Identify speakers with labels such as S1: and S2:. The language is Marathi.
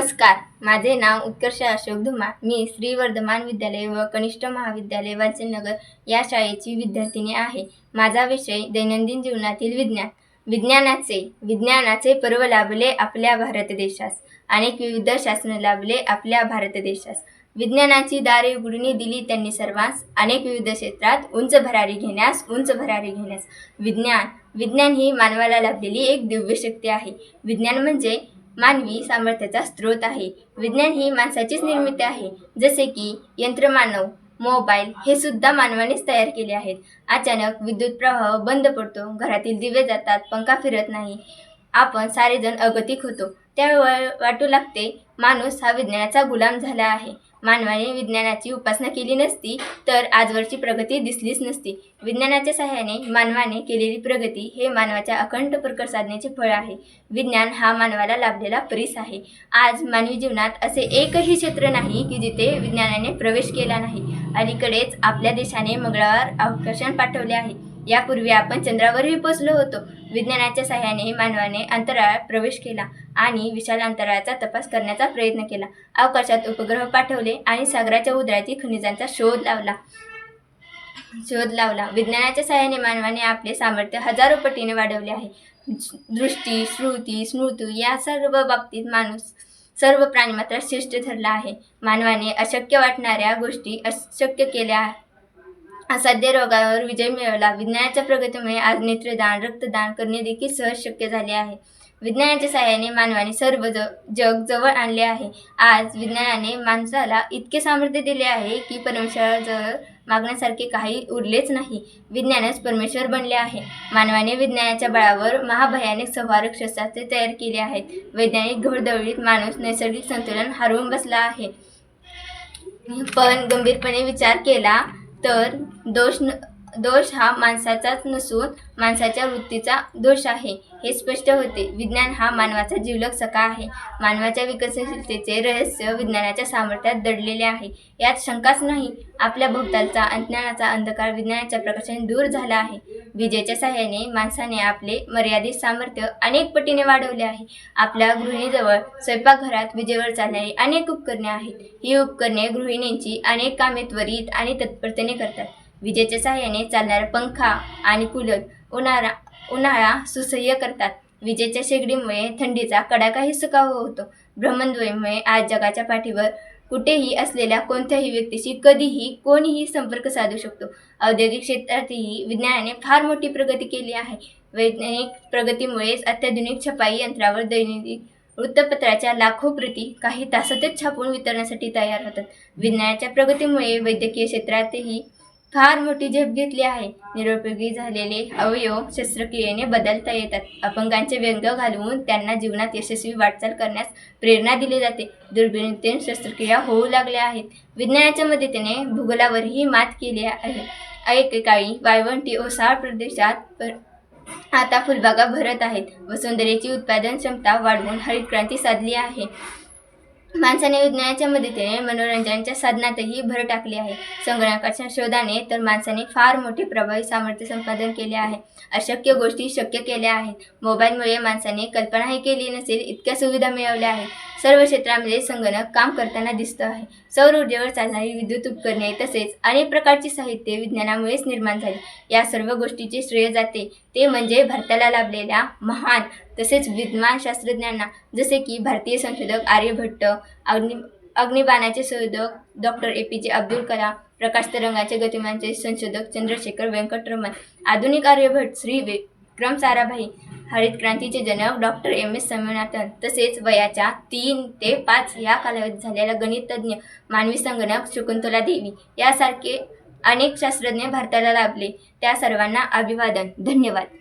S1: नमस्कार. माझे नाव उत्कर्ष अशोक धुमा. मी श्री वर्धमान विद्यालय व कनिष्ठ महाविद्यालय वाचननगर या शाळेची विद्यार्थिनी आहे. माझा विषय दैनंदिन जीवनातील विज्ञान. विज्ञानाचे विज्ञानाचे पर्व लाभले आपल्या भारत देशास. अनेक विविध शासन लाभले आपल्या भारत देशास. विज्ञानाची दारे उघडणी दिली त्यांनी सर्वांस. अनेक विविध क्षेत्रात उंच भरारी घेण्यास उंच भरारी घेण्यास. विज्ञान विज्ञान ही मानवाला लाभलेली एक दिव्य शक्ती आहे. विज्ञान म्हणजे मानवी सामर्थ्याचा स्रोत आहे. विज्ञान ही माणसाचीच निर्मिती आहे. जसे की यंत्रमानव मोबाईल हे सुद्धा मानवानेच तयार केले आहेत. अचानक विद्युत प्रवाह बंद पडतो घरातील दिवे जातात पंखा फिरत नाही. आपण सारेजण अगतिक होतो. त्यावेळ वाटू लागते माणूस हा विज्ञानाचा गुलाम झाला आहे. मानवाने विज्ञानाची उपासना केली नसती तर आजवरची प्रगती दिसलीच नसती. विज्ञानाच्या सहाय्याने मानवाने केलेली प्रगती हे मानवाच्या अखंड प्रकर साधनेचे फळ आहे. विज्ञान हा मानवाला लाभलेला परिस आहे. आज मानवी जीवनात असे एकही क्षेत्र नाही की जिथे विज्ञानाने प्रवेश केला नाही. अलीकडेच आपल्या देशाने मंगळावर आकर्षण पाठवले आहे. यापूर्वी आपण चंद्रावरही पोचलो होतो. विज्ञानाच्या सहाय्याने मानवाने अंतराळात प्रवेश केला आणि विशाल अंतराळाचा तपास करण्याचा प्रयत्न केला. अवकाशात उपग्रह पाठवले आणि सागराच्या उदरातील खनिजांचा शोध लावला. शोध लावला. विज्ञानाच्या सहाय्याने मानवाने आपले सामर्थ्य हजारो पटीने वाढवले आहे. दृष्टी श्रुती स्मृती या सर्व बाबतीत माणूस सर्व प्राणी मात्र श्रेष्ठ ठरला आहे. मानवाने अशक्य वाटणाऱ्या गोष्टी अशक्य केल्या असाध्य रोगावर विजय मिळवला. विज्ञानाच्या प्रगतीमुळे आज नेत्रदान रक्तदान करणे देखील सहज शक्य झाले आहे. विज्ञानाच्या सहाय्याने मानवाने सर्व ज जग जवळ आणले आहे. आज विज्ञानाने माणसाला इतके सामर्थ्य दिले आहे की परमेश्वराजवळ मागण्यासारखे काही उरलेच नाही विज्ञानच परमेश्वर बनले आहे. मानवाने विज्ञानाच्या बळावर महाभयानक संहारक शस्त्रास्त्रे तयार केले आहेत. वैज्ञानिक घोडदौडीत माणूस नैसर्गिक संतुलन हरवून बसला आहे. पण गंभीरपणे विचार केला तर दोष न दोष हा माणसाचाच नसून माणसाच्या वृत्तीचा दोष आहे. हे स्पष्ट होते. विज्ञान हा मानवाचा जीवलग सखा आहे. मानवाच्या विकसनशीलतेचे रहस्य विज्ञानाच्या सामर्थ्यात दडलेले आहे. यात शंकाच नाही आपल्या भोवतालचा अज्ञानाचा अंधकार विज्ञानाच्या प्रकाशाने दूर झाला आहे. विजेच्या सहाय्याने माणसाने आपले मर्यादित सामर्थ्य अनेक पटीने वाढवले आहे. आपल्या गृहिणीजवळ स्वयंपाकघरात विजेवर चालणारी अनेक उपकरणे आहेत. ही उपकरणे गृहिणींची अनेक कामे त्वरित आणि तत्परतेने करतात. विजेच्या सहाय्याने चालणारा पंखा आणि कूलर उन्हाळा उन्हाळा सुसह्य करतात. विजेच्या शेगडीमुळे थंडीचा कडाकाही सुकावा होतो. भ्रमणद्वयमुळे आज जगाच्या पाठीवर कुठेही असलेल्या कोणत्याही व्यक्तीशी कधीही कोणीही संपर्क साधू शकतो. औद्योगिक क्षेत्रातही विज्ञानाने फार मोठी प्रगती केली आहे. वैज्ञानिक प्रगतीमुळेच अत्याधुनिक छपाई यंत्रावर दैनंदिन वृत्तपत्राच्या लाखो प्रती काही तासातच छापून वितरणासाठी तयार होतात. विज्ञानाच्या प्रगतीमुळे वैद्यकीय क्षेत्रातही फार मोठी झेप घेतली आहे. निरुपयोगी झालेले अवयव शस्त्रक्रियेने बदलता येतात. अपंगांचे व्यंग घालवून त्यांना जीवनात यशस्वी वाटचाल करण्यास प्रेरणा दिली जाते. दुर्बिणीतून शस्त्रक्रिया होऊ लागल्या आहेत. विज्ञानाच्या मदतीने भूगोलावरही मात केली आहे. एकेकाळी वाळवंटी ओसाळ प्रदेशात आता फुलबागा भरत आहेत. वसुंधरेची उत्पादन क्षमता वाढवून हरित क्रांती साधली आहे. माणसाने विज्ञानाच्या मदतीने मनोरंजनाच्या साधनातही भर टाकली आहे. संगणकाच्या शोधाने तर माणसाने फार मोठे प्रभावी सामर्थ्य संपादन केले आहे. अशक्य गोष्टी शक्य केल्या आहेत. मोबाईलमुळे माणसाने कल्पनाही केली नसेल इतक्या सुविधा मिळवल्या आहेत. सर्व क्षेत्रामध्ये संगणक काम करताना दिसतं आहे. सौर ऊर्जेवर चालणारी विद्युत उपकरणे तसेच अनेक प्रकारची साहित्य विज्ञानामुळेच निर्माण झाली. या सर्व गोष्टीचे श्रेय जाते. ते म्हणजे भारताला लाभलेल्या महान तसेच विद्वान शास्त्रज्ञांना जसे की भारतीय संशोधक आर्यभट्ट अग्नि अग्निबाणाचे संशोधक डॉक्टर ए पी जे अब्दुल कलाम प्रकाश तरंगाचे गतिमानचे संशोधक चंद्रशेखर व्यंकटरमण आधुनिक आर्यभट्ट श्री विक्रम साराभाई हरित क्रांतीचे जनक डॉक्टर एम एस स्वामीनाथन तसेच वयाच्या तीन ते पाच या कालावधीत झालेला गणिततज्ञ मानवी संगणक शकुंतला देवी यासारखे अनेक शास्त्रज्ञ भारताला लाभले. त्या सर्वांना अभिवादन. धन्यवाद.